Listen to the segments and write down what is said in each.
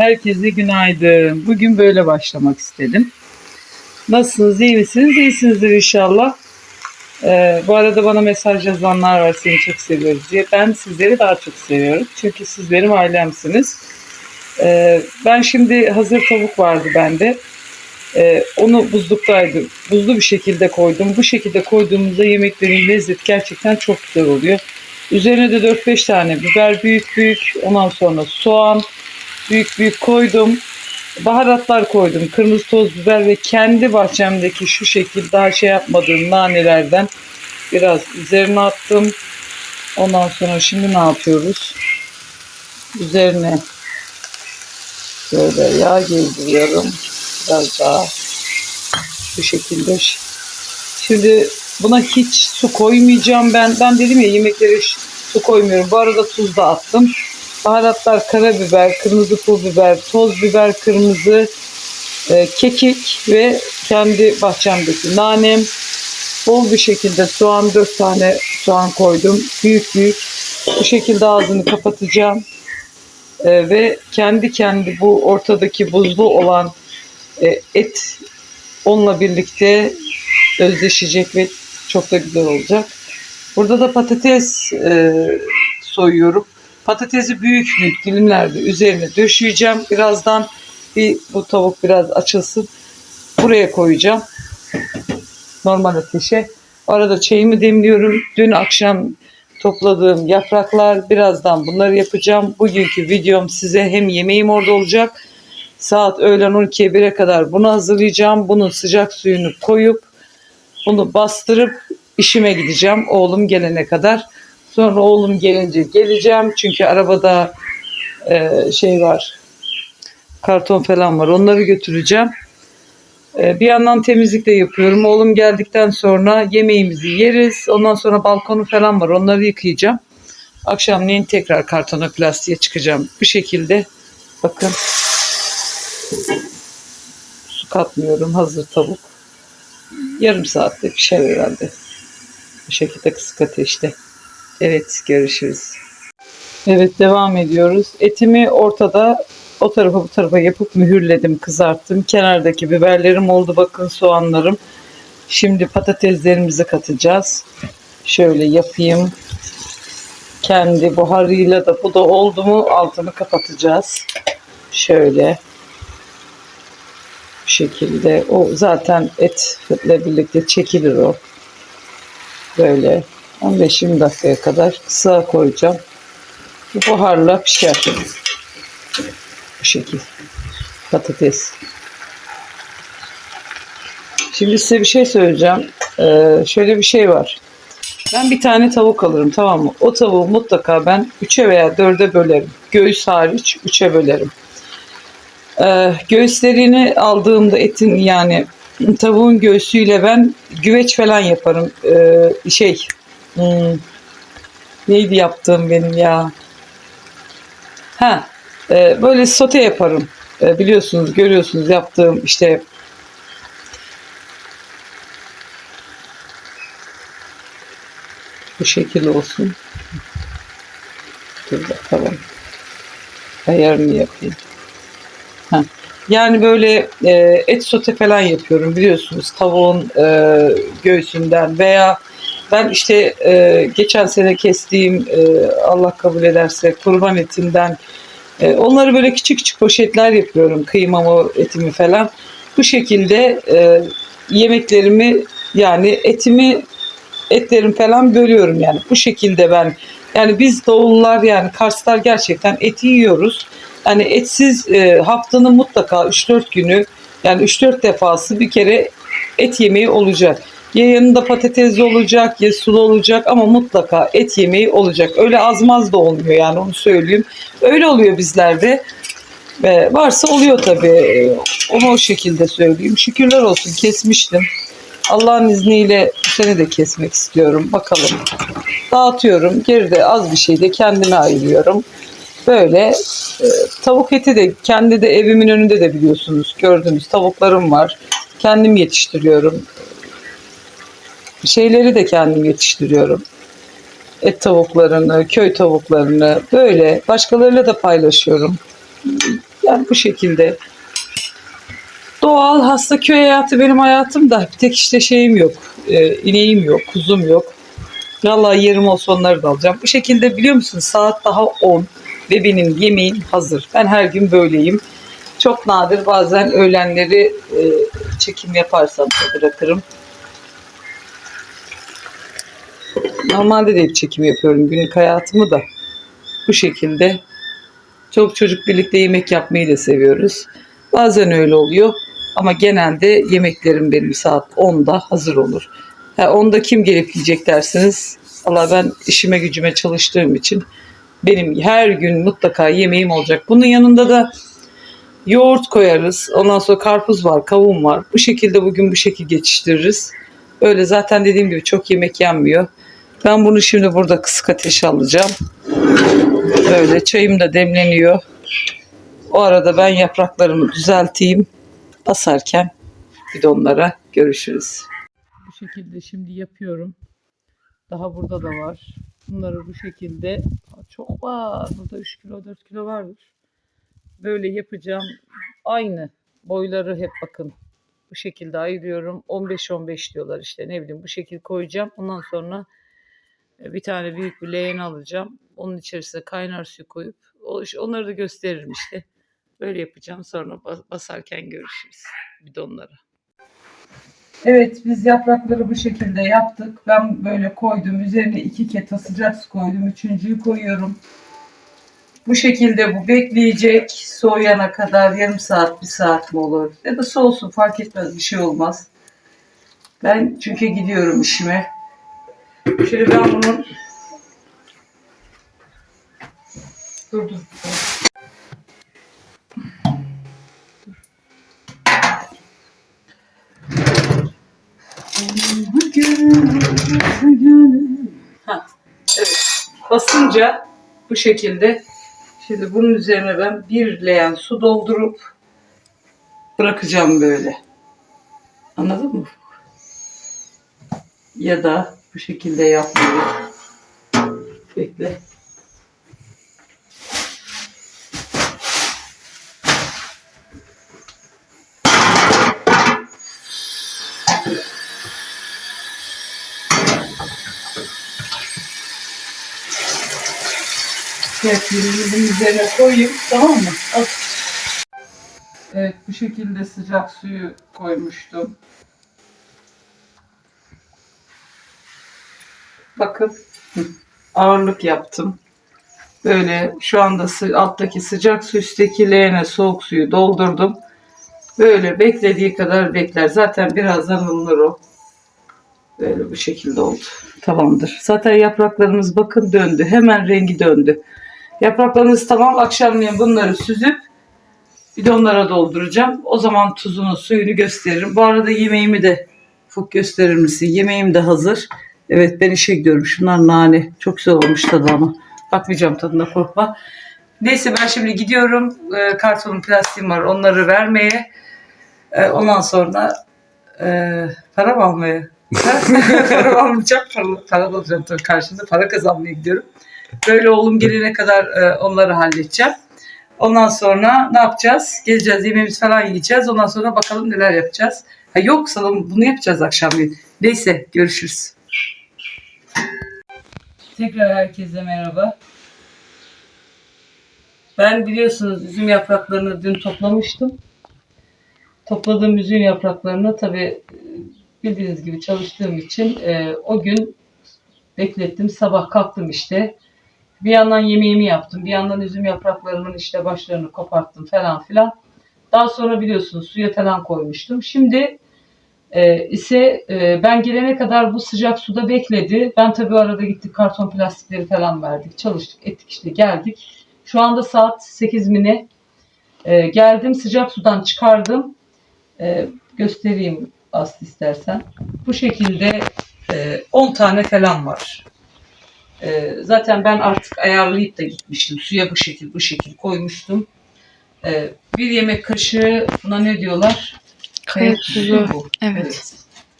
Herkese günaydın. Bugün böyle başlamak istedim. Nasılsınız? iyi misiniz? İyisinizdir inşallah. Ee, bu arada bana mesaj yazanlar var seni çok seviyoruz diye. Ben sizleri daha çok seviyorum. Çünkü siz benim ailemsiniz. Ee, ben şimdi hazır tavuk vardı bende. Ee, onu buzluktaydı. Buzlu bir şekilde koydum. Bu şekilde koyduğumuzda yemeklerin lezzeti gerçekten çok güzel oluyor. Üzerine de 4-5 tane biber büyük büyük. Ondan sonra soğan büyük büyük koydum. Baharatlar koydum. Kırmızı toz biber ve kendi bahçemdeki şu şekilde daha şey yapmadığım nanelerden biraz üzerine attım. Ondan sonra şimdi ne yapıyoruz? Üzerine böyle yağ gezdiriyorum. Biraz daha bu şekilde. Şimdi buna hiç su koymayacağım ben. Ben dedim ya yemeklere su koymuyorum. Bu arada tuz da attım. Baharatlar karabiber, kırmızı pul biber, toz biber, kırmızı, e, kekik ve kendi bahçemdeki nanem. Bol bir şekilde soğan, 4 tane soğan koydum. Büyük büyük. Bu şekilde ağzını kapatacağım. E, ve kendi kendi bu ortadaki buzlu olan e, et onunla birlikte özleşecek ve çok da güzel olacak. Burada da patates e, soyuyorum. Patatesi büyük büyük dilimlerde üzerine döşeyeceğim. Birazdan bir bu tavuk biraz açılsın. Buraya koyacağım. Normal ateşe. Arada çayımı demliyorum. Dün akşam topladığım yapraklar birazdan bunları yapacağım. Bugünkü videom size hem yemeğim orada olacak. Saat öğlen 12'ye 1'e kadar bunu hazırlayacağım. Bunun sıcak suyunu koyup bunu bastırıp işime gideceğim oğlum gelene kadar. Sonra oğlum gelince geleceğim. Çünkü arabada e, şey var. Karton falan var. Onları götüreceğim. E, bir yandan temizlik de yapıyorum. Oğlum geldikten sonra yemeğimizi yeriz. Ondan sonra balkonu falan var. Onları yıkayacağım. Akşamleyin tekrar kartona plastiğe çıkacağım. Bu şekilde bakın su katmıyorum. Hazır tavuk. Yarım saatte pişer herhalde. Bu şekilde kısık ateşte. Evet görüşürüz. Evet devam ediyoruz. Etimi ortada o tarafa bu tarafa yapıp mühürledim, kızarttım. Kenardaki biberlerim oldu bakın soğanlarım. Şimdi patateslerimizi katacağız. Şöyle yapayım. Kendi buharıyla da bu da oldu mu altını kapatacağız. Şöyle. Bu şekilde. O zaten etle birlikte çekilir o. Böyle 15-20 dakikaya kadar kısa koyacağım. Bu buharla pişer. Bu şekil. Patates. Şimdi size bir şey söyleyeceğim. Ee, şöyle bir şey var. Ben bir tane tavuk alırım tamam mı? O tavuğu mutlaka ben 3'e veya 4'e bölerim. Göğüs hariç 3'e bölerim. Ee, göğüslerini aldığımda etin yani tavuğun göğsüyle ben güveç falan yaparım. Ee, şey Hmm. Neydi yaptığım benim ya? Ha, e, böyle sote yaparım. E, biliyorsunuz, görüyorsunuz yaptığım işte bu şekil olsun. Dur bakalım. Ayarını yapayım. Ha. Yani böyle e, et sote falan yapıyorum biliyorsunuz tavuğun e, göğsünden veya ben işte e, geçen sene kestiğim e, Allah kabul ederse kurban etinden e, onları böyle küçük küçük poşetler yapıyorum. Kıymamı, etimi falan. Bu şekilde e, yemeklerimi yani etimi etlerim falan bölüyorum yani. Bu şekilde ben yani biz doğullar yani Karslar gerçekten eti yiyoruz. Yani etsiz e, haftanın mutlaka 3-4 günü yani 3-4 defası bir kere et yemeği olacak. Ya yanında patatesli olacak ya sulu olacak ama mutlaka et yemeği olacak. Öyle azmaz da olmuyor yani onu söyleyeyim. Öyle oluyor bizlerde. Ee, varsa oluyor tabii. Onu o şekilde söyleyeyim. Şükürler olsun kesmiştim. Allah'ın izniyle bu sene de kesmek istiyorum. Bakalım. Dağıtıyorum. Geride az bir şey de kendime ayırıyorum. Böyle e, tavuk eti de kendi de evimin önünde de biliyorsunuz gördünüz tavuklarım var. Kendim yetiştiriyorum şeyleri de kendim yetiştiriyorum. Et tavuklarını, köy tavuklarını böyle başkalarıyla da paylaşıyorum. Ben bu şekilde doğal hasta köy hayatı benim hayatım da bir tek işte şeyim yok. E, ineğim yok, kuzum yok. Vallahi yerim olsa onları da alacağım. Bu şekilde biliyor musunuz saat daha 10 ve benim yemeğim hazır. Ben her gün böyleyim. Çok nadir bazen öğlenleri e, çekim yaparsam bırakırım. Normalde de hep çekim yapıyorum günlük hayatımı da. Bu şekilde. Çok çocuk birlikte yemek yapmayı da seviyoruz. Bazen öyle oluyor. Ama genelde yemeklerim benim saat 10'da hazır olur. Ha, 10'da kim gelip yiyecek dersiniz. Valla ben işime gücüme çalıştığım için benim her gün mutlaka yemeğim olacak. Bunun yanında da yoğurt koyarız. Ondan sonra karpuz var, kavun var. Bu şekilde bugün bu şekil geçiştiririz. Öyle zaten dediğim gibi çok yemek yenmiyor. Ben bunu şimdi burada kısık ateşe alacağım. Böyle çayım da demleniyor. O arada ben yapraklarımı düzelteyim. Asarken bidonlara görüşürüz. Bu şekilde şimdi yapıyorum. Daha burada da var. Bunları bu şekilde çok var. Burada 3 kilo 4 kilo vardır. Böyle yapacağım. Aynı boyları hep bakın. Bu şekilde ayırıyorum. 15-15 diyorlar işte ne bileyim bu şekilde koyacağım. Ondan sonra bir tane büyük bir leğen alacağım. Onun içerisine kaynar su koyup onları da gösteririm işte. Böyle yapacağım sonra bas- basarken görüşürüz bidonlara. Evet biz yaprakları bu şekilde yaptık. Ben böyle koydum. Üzerine iki keta sıcak su koydum. Üçüncüyü koyuyorum. Bu şekilde bu bekleyecek. Soğuyana kadar yarım saat, bir saat mi olur? Ya da soğusun fark etmez bir şey olmaz. Ben çünkü gidiyorum işime. Şöyle ben bunun Dur dur. Ha, evet. Basınca bu şekilde şimdi bunun üzerine ben bir leğen su doldurup bırakacağım böyle. Anladın mı? Ya da bu şekilde yapmayı. Bekle. Bunun üzerine koyayım. Tamam mı? Al. Evet, bu şekilde sıcak suyu koymuştum. Bakın, ağırlık yaptım. Böyle şu anda alttaki sıcak su üstteki leğene soğuk suyu doldurdum. Böyle beklediği kadar bekler. Zaten birazdan ılınır o. Böyle bu şekilde oldu. Tamamdır. Zaten yapraklarımız bakın döndü. Hemen rengi döndü. Yapraklarımız tamam. Akşamleyin bunları süzüp bidonlara dolduracağım. O zaman tuzunu, suyunu gösteririm. Bu arada yemeğimi de Fuk gösterir misin? Yemeğim de hazır. Evet ben işe gidiyorum. Şunlar nane. Çok güzel olmuş tadı ama. Bakmayacağım tadına korkma. Neyse ben şimdi gidiyorum. Ee, kartonun plastiğim var. Onları vermeye. Ee, ondan sonra e, para mı almaya? para mı almayacağım? Para, para alacağım tabii. Karşında para kazanmaya gidiyorum. Böyle oğlum gelene kadar e, onları halledeceğim. Ondan sonra ne yapacağız? Geleceğiz, yemeğimiz falan yiyeceğiz. Ondan sonra bakalım neler yapacağız. Ha yok sanırım bunu yapacağız akşamleyin. Neyse görüşürüz. Tekrar herkese merhaba. Ben biliyorsunuz üzüm yapraklarını dün toplamıştım. Topladığım üzüm yapraklarını tabii bildiğiniz gibi çalıştığım için e, o gün beklettim. Sabah kalktım işte. Bir yandan yemeğimi yaptım. Bir yandan üzüm yapraklarımın işte başlarını koparttım falan filan. Daha sonra biliyorsunuz suya falan koymuştum. Şimdi e, ise e, ben gelene kadar bu sıcak suda bekledi. Ben tabii arada gittik karton plastikleri falan verdik. Çalıştık ettik işte geldik. Şu anda saat 8 mi? E, geldim sıcak sudan çıkardım. E, göstereyim Aslı istersen. Bu şekilde e, 10 tane falan var. E, zaten ben artık ayarlayıp da gitmiştim. Suya bu şekil bu şekil koymuştum. E, bir yemek kaşığı buna ne diyorlar? Kaya tuzu. bu. Evet.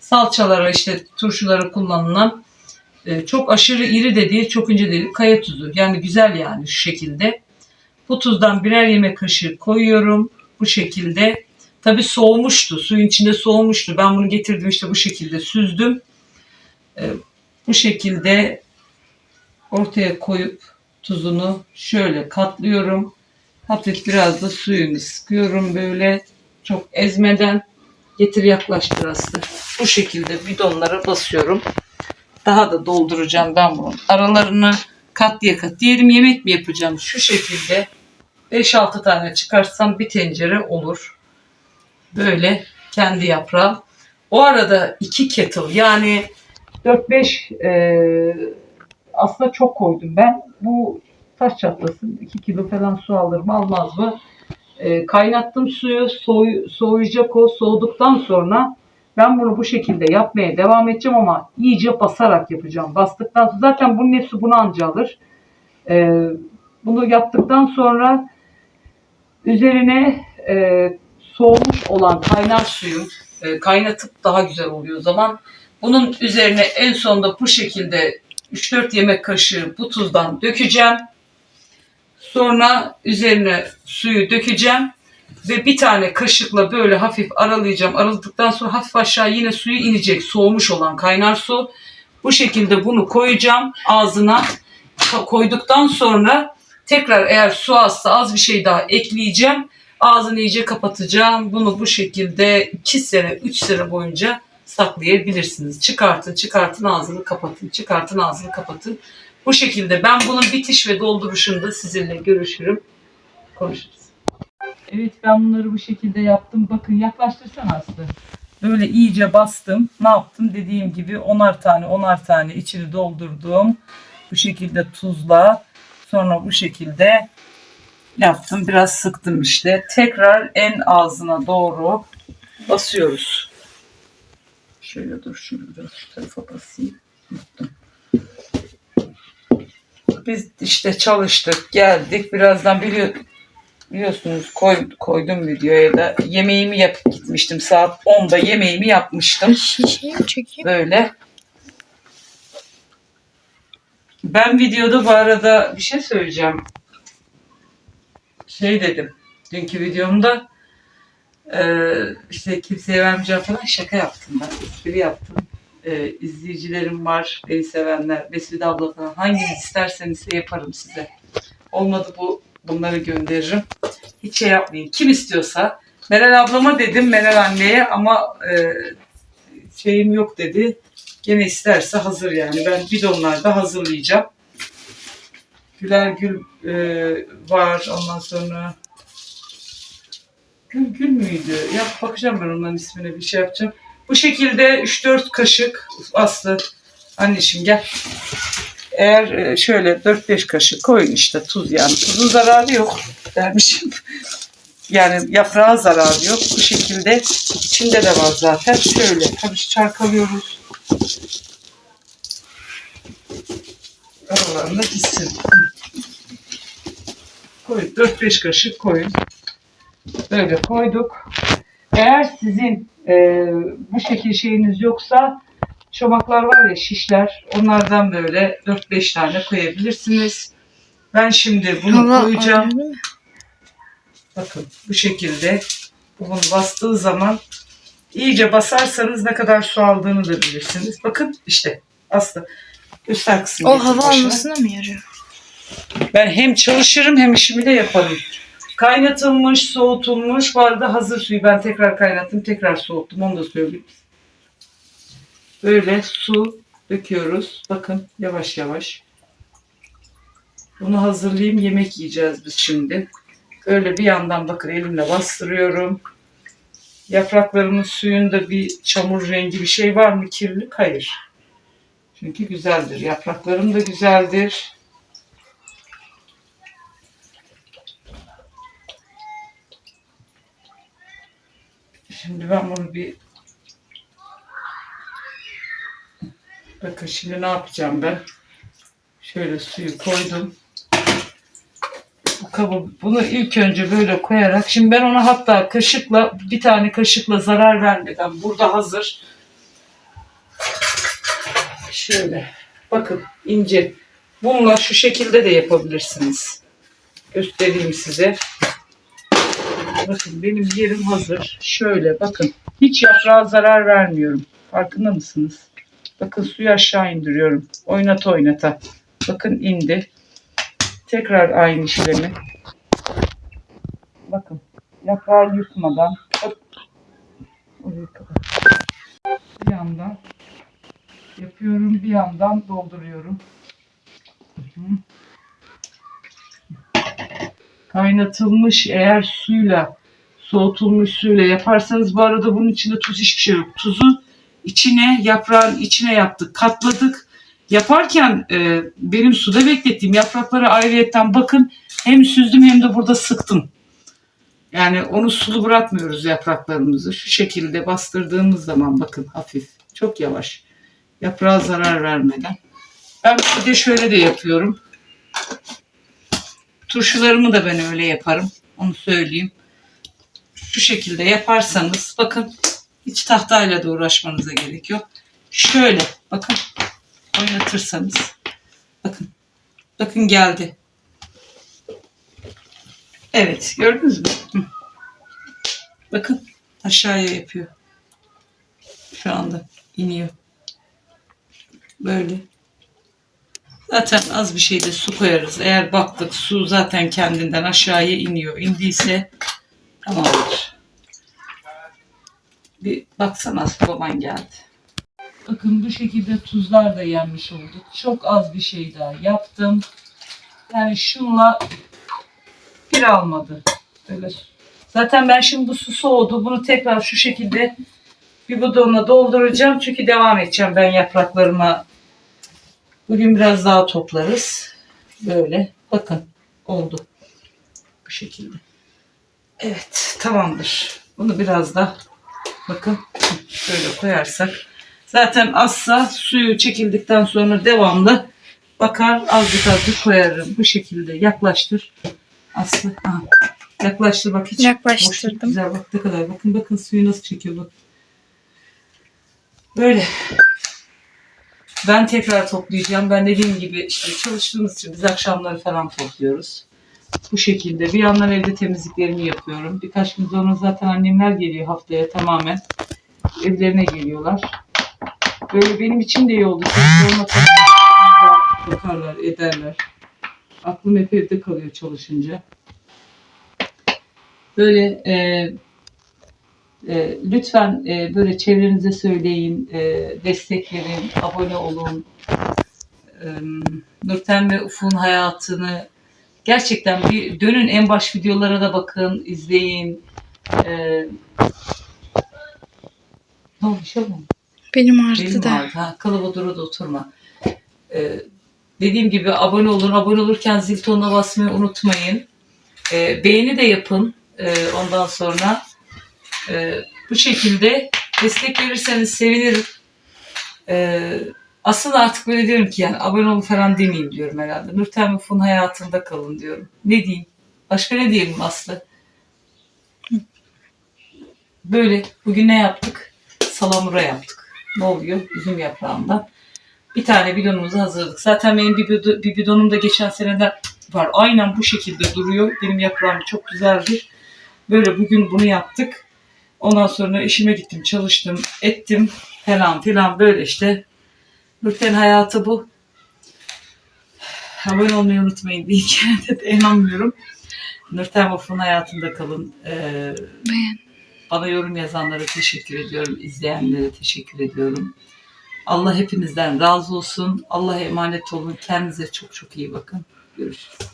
Salçalara işte turşulara kullanılan e, çok aşırı iri de değil, çok ince değil. Kaya tuzu. Yani güzel yani şu şekilde. Bu tuzdan birer yemek kaşığı koyuyorum. Bu şekilde. Tabi soğumuştu. Suyun içinde soğumuştu. Ben bunu getirdim işte bu şekilde süzdüm. Ee, bu şekilde ortaya koyup tuzunu şöyle katlıyorum. Hafif biraz da suyunu sıkıyorum böyle çok ezmeden. Getir yaklaş biraz. Bu şekilde bidonlara basıyorum. Daha da dolduracağım ben bunun. Aralarını kat diye kat. Diyelim yemek mi yapacağım? Şu şekilde 5-6 tane çıkarsam bir tencere olur. Böyle kendi yaprağım. O arada 2 kettle yani 4-5 e, aslında çok koydum ben. Bu taş çatlasın 2 kilo falan su alır mı almaz mı? E, kaynattım suyu soğu, soğuyacak o soğuduktan sonra ben bunu bu şekilde yapmaya devam edeceğim ama iyice basarak yapacağım. Bastıktan sonra zaten bunun hepsi bunu anca alır. E, bunu yaptıktan sonra üzerine e, soğumuş olan kaynar suyu e, kaynatıp daha güzel oluyor zaman. Bunun üzerine en sonunda bu şekilde 3-4 yemek kaşığı bu tuzdan dökeceğim. Sonra üzerine suyu dökeceğim ve bir tane kaşıkla böyle hafif aralayacağım. Araladıktan sonra hafif aşağı yine suyu inecek. Soğumuş olan kaynar su. Bu şekilde bunu koyacağım ağzına. Koyduktan sonra tekrar eğer su azsa az bir şey daha ekleyeceğim. Ağzını iyice kapatacağım. Bunu bu şekilde 2 sene 3 sene boyunca saklayabilirsiniz. Çıkartın çıkartın ağzını kapatın. Çıkartın ağzını kapatın. Bu şekilde ben bunun bitiş ve dolduruşunda sizinle görüşürüm. Konuşuruz. Evet ben bunları bu şekilde yaptım. Bakın yaklaştırsan Aslı. Böyle iyice bastım. Ne yaptım? Dediğim gibi onar tane onar tane içini doldurdum. Bu şekilde tuzla. Sonra bu şekilde yaptım. Biraz sıktım işte. Tekrar en ağzına doğru basıyoruz. Şöyle dur şunu biraz şu tarafa basayım. Unuttum. Biz işte çalıştık, geldik. Birazdan biliyor, biliyorsunuz koy, koydum videoya da yemeğimi yapıp gitmiştim. Saat 10'da yemeğimi yapmıştım. Mi çekeyim? Böyle. Ben videoda bu arada bir şey söyleyeceğim. Şey dedim. Dünkü videomda işte kimseye vermeyeceğim falan şaka yaptım ben. Espri yaptım. Eee izleyicilerim var. Beni sevenler. Beside abla falan. Hanginiz isterseniz de yaparım size. Olmadı bu bunları gönderirim. Hiç şey yapmayın. Kim istiyorsa. Meral ablama dedim. Meral anneye ama eee şeyim yok dedi. Gene isterse hazır yani. Ben bidonlarda hazırlayacağım. Güler Gül e, var. Ondan sonra Gül Gül müydü? Ya bakacağım ben onların ismine bir şey yapacağım. Bu şekilde 3-4 kaşık Aslı anneciğim gel. Eğer e, şöyle 4-5 kaşık koyun işte tuz yani. Tuzun zararı yok dermişim. Yani yaprağa zararı yok. Bu şekilde içinde de var zaten. Şöyle karış çarkalıyoruz. Aralarında gitsin. Koy 4-5 kaşık koyun. Böyle koyduk. Eğer sizin e, bu şekil şeyiniz yoksa çomaklar var ya şişler onlardan böyle 4-5 tane koyabilirsiniz. Ben şimdi bunu Hava koyacağım. mı? Bakın bu şekilde bunu bastığı zaman iyice basarsanız ne kadar su aldığını da bilirsiniz. Bakın işte Aslı göster kısmı. O hava almasına mı yarıyor? Ben hem çalışırım hem işimi de yaparım. Kaynatılmış, soğutulmuş. Bu arada hazır suyu ben tekrar kaynattım, tekrar soğuttum. Onu da söyleyeyim. Böyle su döküyoruz. Bakın yavaş yavaş. Bunu hazırlayayım. Yemek yiyeceğiz biz şimdi. Böyle bir yandan bakın elimle bastırıyorum. Yapraklarımın suyunda bir çamur rengi bir şey var mı kirlilik? Hayır. Çünkü güzeldir. Yapraklarım da güzeldir. Şimdi ben bunu bir bakın şimdi ne yapacağım ben? Şöyle suyu koydum. Bu kabı bunu ilk önce böyle koyarak şimdi ben ona hatta kaşıkla bir tane kaşıkla zarar vermeden burada hazır. Şöyle bakın ince. Bununla şu şekilde de yapabilirsiniz. göstereyim size. Bakın benim yerim hazır. Şöyle bakın. Hiç yaprağa zarar vermiyorum. Farkında mısınız? Bakın suyu aşağı indiriyorum. Oynata oynata. Bakın indi. Tekrar aynı işlemi. Bakın. Yaprağı yutmadan. Bir yandan yapıyorum. Bir yandan dolduruyorum. Hı hı. Kaynatılmış eğer suyla soğutulmuş suyla yaparsanız bu arada bunun içinde tuz hiçbir şey yok. Tuzu içine yaprağın içine yaptık katladık. Yaparken e, benim suda beklettiğim yaprakları ayrıyetten bakın hem süzdüm hem de burada sıktım. Yani onu sulu bırakmıyoruz yapraklarımızı. Şu şekilde bastırdığımız zaman bakın hafif çok yavaş yaprağa zarar vermeden. Ben bir de şöyle de yapıyorum. Turşularımı da ben öyle yaparım. Onu söyleyeyim. Şu şekilde yaparsanız bakın hiç tahtayla da uğraşmanıza gerek yok. Şöyle bakın oynatırsanız bakın bakın geldi. Evet gördünüz mü? Bakın aşağıya yapıyor. Şu anda iniyor. Böyle. Zaten az bir şeyde su koyarız. Eğer baktık su zaten kendinden aşağıya iniyor. İndiyse tamamdır. Bir baksana baban geldi. Bakın bu şekilde tuzlar da yenmiş olduk. Çok az bir şey daha yaptım. Yani şunla bir almadı. Böyle. Zaten ben şimdi bu su soğudu. Bunu tekrar şu şekilde bir bidonla dolduracağım. Çünkü devam edeceğim ben yapraklarıma Bugün biraz daha toplarız. Böyle. Bakın oldu. Bu şekilde. Evet tamamdır. Bunu biraz da bakın şöyle koyarsak. Zaten azsa suyu çekildikten sonra devamlı bakar azıcık azıcık koyarım. Bu şekilde yaklaştır. Aslı. Aha. Yaklaştır bak hiç. Yaklaştırdım. boşluk Güzel bak ne kadar. Bakın bakın suyu nasıl çekiyor bak. Böyle. Ben tekrar toplayacağım. Ben dediğim gibi işte çalıştığımız için biz akşamları falan topluyoruz. Bu şekilde. Bir yandan evde temizliklerimi yapıyorum. Birkaç gün sonra zaten annemler geliyor haftaya tamamen. Evlerine geliyorlar. Böyle benim için de iyi oldu. Sonra bakarlar, ederler. Aklım hep evde kalıyor çalışınca. Böyle e, e, lütfen e, böyle çevrenize söyleyin, e, destek verin, abone olun. E, Nurten ve Ufuk'un hayatını gerçekten bir dönün en baş videolara da bakın, izleyin. E, ne şey oldu mu? Benim arttı Benim da. Ha, kalıbadura da oturma. Ee, dediğim gibi abone olun. Abone olurken zil tonuna basmayı unutmayın. Ee, beğeni de yapın. Ee, ondan sonra e, bu şekilde destek verirseniz sevinirim. Ee, aslında artık böyle diyorum ki yani abone olun falan demeyeyim diyorum herhalde. Nurten Muf'un hayatında kalın diyorum. Ne diyeyim? Başka ne diyelim Aslı? Böyle bugün ne yaptık? Salamura yaptık. Ne oluyor? Üzüm yaprağından. Bir tane bidonumuzu hazırladık. Zaten benim bir, bido- bir bidonum da geçen seneden var. Aynen bu şekilde duruyor. Benim yaprağım çok güzeldir. Böyle bugün bunu yaptık. Ondan sonra işime gittim, çalıştım, ettim falan filan böyle işte. Nurten hayatı bu. Abone olmayı unutmayın diye kendime inanmıyorum. Nurten Vaf'ın hayatında kalın. Ee, Beğen. bana yorum yazanlara teşekkür ediyorum. izleyenlere teşekkür ediyorum. Allah hepinizden razı olsun. Allah'a emanet olun. Kendinize çok çok iyi bakın. Görüşürüz.